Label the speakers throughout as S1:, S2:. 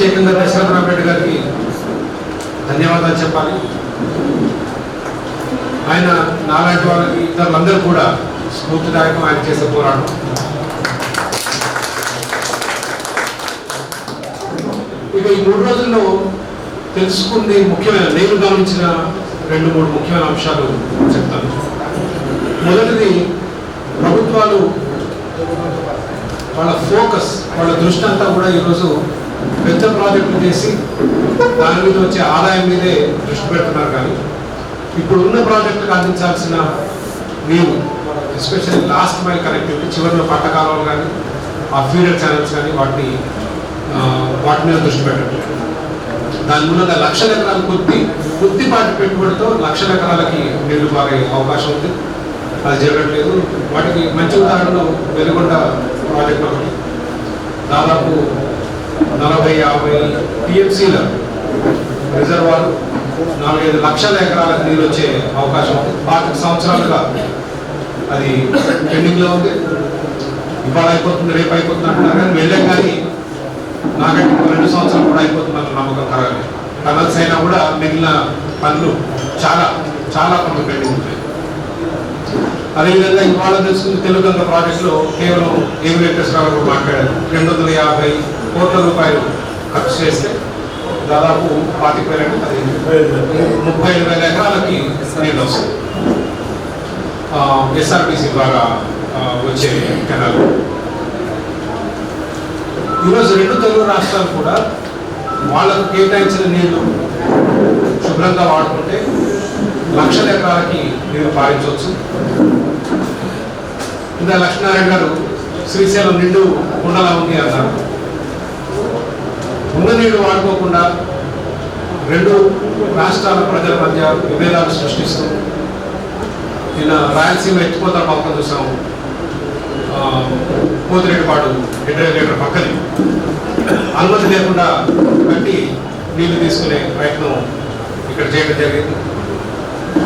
S1: ప్రత్యేకంగా దశరథరామ్ రెడ్డి గారికి ధన్యవాదాలు చెప్పాలి. ఆయన నాలాంటి వాళ్ళకి ఇతరులందరూ కూడా స్ఫూర్తిదాయకం ఆయన చేసే పోరాటం. ఇక ఈ మూడు రోజుల్లో తెలుసుకుంది ముఖ్యమైన నేను గమనించిన రెండు మూడు ముఖ్యమైన అంశాలు చెప్తాను. మొదటిది ప్రభుత్వాలు వాళ్ళ ఫోకస్ వాళ్ళ దృష్టి అంతా కూడా ఈరోజు పెద్ద ప్రాజెక్టులు చేసి దాని మీద వచ్చే ఆదాయం మీదే దృష్టి పెడుతున్నారు కానీ ఇప్పుడు ఉన్న ప్రాజెక్టులకు అందించాల్సిన నీరు ఎస్పెషల్లీ లాస్ట్ మైల్ కనెక్టివిటీ చివరిలో పంట కాలువలు కానీ ఆ ఫీడర్ ఛానల్స్ కానీ వాటిని వాటి మీద దృష్టి పెట్టట్లేదు. దాని మూలంగా లక్షల ఎకరాలు కొద్ది కొద్దిపాటి పెట్టుబడితో లక్షల ఎకరాలకి నీళ్ళు పారే అవకాశం ఉంది. అది జరగట్లేదు. వాటికి మంచి ఉదాహరణ వెలుగొండ ప్రాజెక్ట్ ఒకటి. దాదాపు నలభై యాభై టీఎంసీల రిజర్వాలు నాలుగైదు లక్షల ఎకరాలకు నీరు వచ్చే అవకాశం ఉంది పాతిక సంవత్సరాలుగా అది పెండింగ్లో ఉంది. ఇవాళ అయిపోతుంది రేపు అయిపోతుంది అంటున్నారు కానీ వెళ్ళాం కానీ నాకంటే రెండు సంవత్సరాలు కూడా అయిపోతుందన్న నమ్మకం కలగలేదు. టనల్స్ అయినా కూడా మిగిలిన పనులు చాలా చాలా పనులు పెండింగ్ ఉంటాయి. అదేవిధంగా ఇవాళ తెలుసుకున్న తెలుగు ప్రాజెక్టులో కేవలం ఏం వెంకటేశ్వరరావు మాట్లాడారు. రెండు వందల యాభై కోట్ల రూపాయలు ఖర్చు చేస్తే దాదాపు పాతిక వేల ముప్పై ఐదు వేల ఎకరాలకి నీళ్ళు వస్తాయి. ఎస్ఆర్బిసి ద్వారా వచ్చే కెనాల్. ఈరోజు రెండు తెలుగు రాష్ట్రాలు కూడా వాళ్ళకు కేటాయించిన నీళ్ళు శుభ్రంగా వాడుకుంటే లక్షల ఎకరాలకి నీరు పారించవచ్చు. ఇంకా లక్ష్మీనారాయణ గారు శ్రీశైలం నిండు కుండలా ఉంది అన్నారు. ఉన్న వాడుకోకుండా రెండు రాష్ట్రాల ప్రజల మధ్య విభేదాలు సృష్టిస్తూ నిన్న రాయలసీమ ఎత్తిపోతల పక్కన చూసాము ఆ, పోతిరెడ్డిపాడు హెడ్రేటర్ పక్కనే. అనుమతి లేకుండా కట్టి నీళ్ళు తీసుకునే ప్రయత్నం ఇక్కడ చేయడం జరిగింది.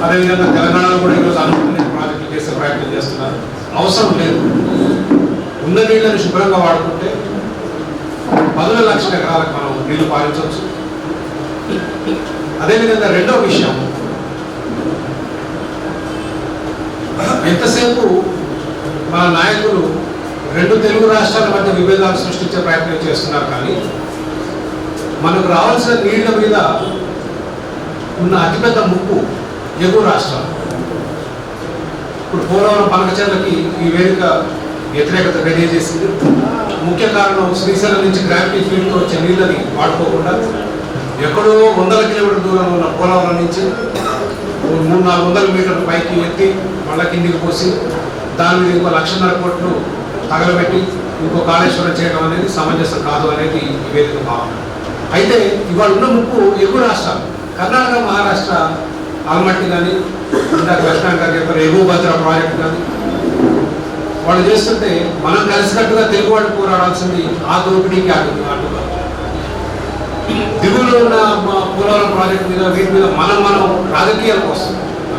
S1: అదేవిధంగా తెలంగాణలో కూడా ఈరోజు అనుమతి లేని ప్రాజెక్టులు చేసే ప్రయత్నం చేస్తున్నారు. అవసరం లేదు. ఉన్న నీళ్ళని శుభ్రంగా వాడుకుంటే పదుల లక్షల ఎకరాలకు మనం నీళ్ళు పాలించవచ్చు అదేవిధంగా రెండో విషయం ఎంతసేపు మా నాయకులు రెండు తెలుగు రాష్ట్రాల మధ్య విభేదాలు సృష్టించే ప్రయత్నం చేస్తున్నారు కానీ మనకు రావాల్సిన నీళ్ళ మీద ఉన్న అతిపెద్ద ముప్పు ఎగువ రాష్ట్రాలు. ఇప్పుడు పోలవరం పనకచర్లకి ఈ వేదిక వ్యతిరేకత తెలియజేసింది. ముఖ్య కారణం శ్రీశైలం నుంచి గ్రావిటీ ఫీల్డ్తో వచ్చే నీళ్ళని వాడుకోకుండా ఎక్కడో వందల కిలోమీటర్ దూరంలో ఉన్న పోలవరం నుంచి మూడు నాలుగు వందల మీటర్ల పైకి ఎత్తి మళ్ళా కిందికి పోసి దాని మీద ఇంకో లక్షన్నర కోట్లు తగలబెట్టి ఇంకో కాళేశ్వరం చేయడం అనేది సమంజసం కాదు అనేది నివేదిక వేదిక భావన. అయితే ఇవాళ ఉన్న ముప్పు ఎగువ రాష్ట్రాలు. కర్ణాటక మహారాష్ట్ర ఆల్మట్టి కానీ ఇందాక లక్ష్మణ్ గారు చెప్పారు ఎగువ భద్ర ప్రాజెక్ట్ కానీ వాళ్ళు చేస్తుంటే మనం కలిసికట్టుగా తెలుగు వాళ్ళు పోరాడాల్సింది ఆ దోపిడీకి అడ్డు అడ్డుగా దిగువలో ఉన్న పోలవరం ప్రాజెక్ట్ మీద వీటి మీద మనం మనం రాజకీయాలకు వస్తాం.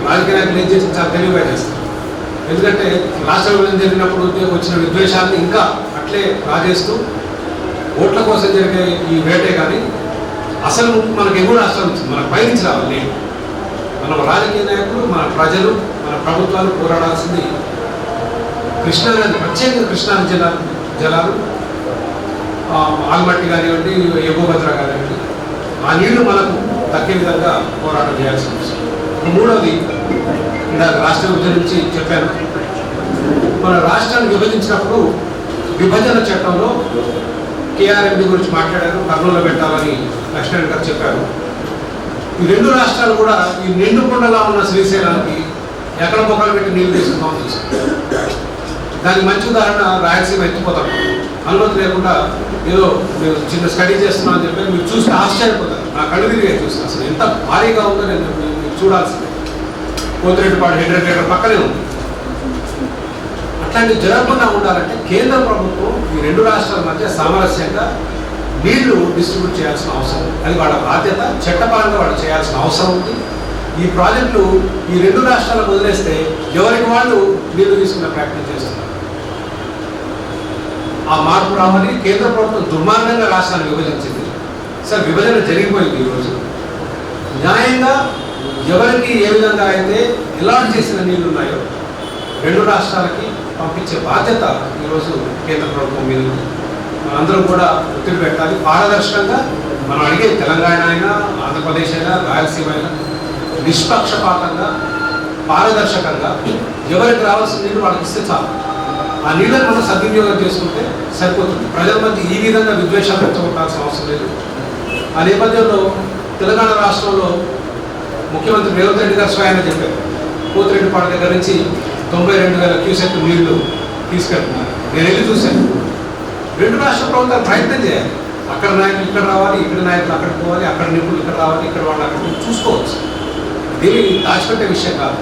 S1: రాజకీయ నాయకులు ఏం చేసి చాలా తెలివిగా చేస్తాం ఎందుకంటే రాష్ట్ర విభజన జరిగినప్పుడు వచ్చిన విద్వేషాన్ని ఇంకా అట్లే రాజేస్తూ ఓట్ల కోసం జరిగే ఈ వేటే కానీ అసలు మనకి ఎగువ రాష్ట్రం మనకు పైనుంచి రావాలి. మన రాజకీయ నాయకులు మన ప్రజలు మన ప్రభుత్వాలు పోరాడాల్సింది కృష్ణానది ప్రత్యేకంగా కృష్ణా జల జలాలు ఆల్మట్టి కానివ్వండి ఎగోభద్ర కానివ్వండి ఆ నీళ్ళు మనకు దక్కే విధంగా పోరాటం చేయాల్సి వస్తుంది మూడవది ఇందాక రాష్ట్ర విభజన నుంచి చెప్పాను. మన రాష్ట్రాన్ని విభజించినప్పుడు విభజన చట్టంలో కేఆర్ఎండి గురించి మాట్లాడారు కర్నూలు పెట్టాలని లక్ష్మణ్ గారు చెప్పారు. ఈ రెండు రాష్ట్రాలు కూడా ఈ నిండు కొండలా ఉన్న శ్రీశైలానికి ఎక్కడ మొక్కలు పెట్టి నీళ్ళు తీసుకుందాం తీసుకుంటారు దానికి మంచి ఉదాహరణ రాయలసీమ ఎత్తిపోతాం అనుమతి లేకుండా ఏదో మీరు చిన్న స్టడీ చేస్తున్నా అని చెప్పి మీరు చూస్తే ఆశ్చర్యపోతారు. నా కళ్ళు తిరిగే చూస్తే అసలు ఎంత భారీగా ఉందో నేను మీరు- మీరు చూడాల్సిందే. పోతిరెడ్డిపాడు హెడ్రేటర్ పక్కనే ఉంది. అట్లాంటివి జరగకుండా ఉండాలంటే కేంద్ర ప్రభుత్వం ఈ రెండు రాష్ట్రాల మధ్య సామరస్యంగా నీళ్ళు డిస్ట్రిబ్యూట్ చేయాల్సిన అవసరం ఉంది. అది వాళ్ళ బాధ్యత చట్టపరంగా వాళ్ళు చేయాల్సిన అవసరం ఉంది. ఈ ప్రాజెక్టులు ఈ రెండు రాష్ట్రాలకు వదిలేస్తే ఎవరికి వాళ్ళు నీళ్ళు తీసుకునే ప్రయత్నం చేస్తున్నారు? ఆ మార్పు రామని కేంద్ర ప్రభుత్వం దుర్మార్గంగా రాష్ట్రాన్ని విభజించింది. సార్ విభజన జరిగిపోయింది ఈరోజు న్యాయంగా ఎవరికి ఏ విధంగా అయితే ఎలాంటి చేసిన నీళ్ళు ఉన్నాయో రెండు రాష్ట్రాలకి పంపించే బాధ్యత ఈరోజు కేంద్ర ప్రభుత్వం మీద మనందరం కూడా ఒత్తిడి పెట్టాలి. పారదర్శకంగా మనం అడిగే తెలంగాణ అయినా ఆంధ్రప్రదేశ్ అయినా రాయలసీమ అయినా నిష్పక్షపాతంగా పారదర్శకంగా ఎవరికి రావాల్సిన నీళ్ళు వాళ్ళకి ఇస్తే చాలు. ఆ నీళ్ళని మనం సద్వినియోగం చేసుకుంటే సరిపోతుంది. ప్రజల మధ్య ఈ విధంగా విద్వేషాలు రెచ్చగొట్టాల్సిన అవసరం లేదు. ఆ నేపథ్యంలో తెలంగాణ రాష్ట్రంలో ముఖ్యమంత్రి రేవంత్ రెడ్డి గారు స్వయాన్ని చెప్పారు. పోతిరెడ్డిపాడు దగ్గర నుంచి తొంభై రెండు వేల క్యూసెక్ నీళ్ళు తీసుకెళ్తున్నారు. నేను వెళ్ళి చూశాను. రెండు రాష్ట్ర ప్రభుత్వాలు ప్రయత్నం చేయాలి. అక్కడ నాయకులు ఇక్కడ రావాలి ఇక్కడ నాయకులు అక్కడికి పోవాలి అక్కడ నిపుణులు ఇక్కడ రావాలి ఇక్కడ వాళ్ళు అక్కడ చూసుకోవచ్చు. దీన్ని దాచిపెట్టే విషయం కాదు.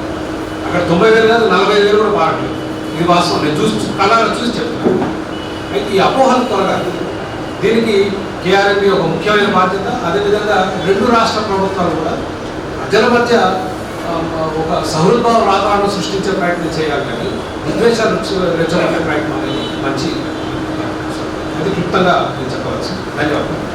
S1: అక్కడ తొంభై వేలు కాదు నలభై వేలు కూడా పారట్లేదు ఇది వాస్తవం. నేను చూసి కళ్ళారా చూసి చెప్తున్నాను అయితే ఈ అపోహలు తొలగాలి దీనికి కేఆర్ఎంపీ ఒక ముఖ్యమైన బాధ్యత. అదేవిధంగా రెండు రాష్ట్ర ప్రభుత్వాలు కూడా ప్రజల మధ్య ఒక సహృద్భావ వాతావరణం సృష్టించే ప్రయత్నం చేయాలి కానీ విద్వేషాలు రెచ్చగొట్టే ప్రయత్నం అనేది మంచి. అది క్లుప్తంగా నేను చెప్పవచ్చు ధన్యవాదాలు.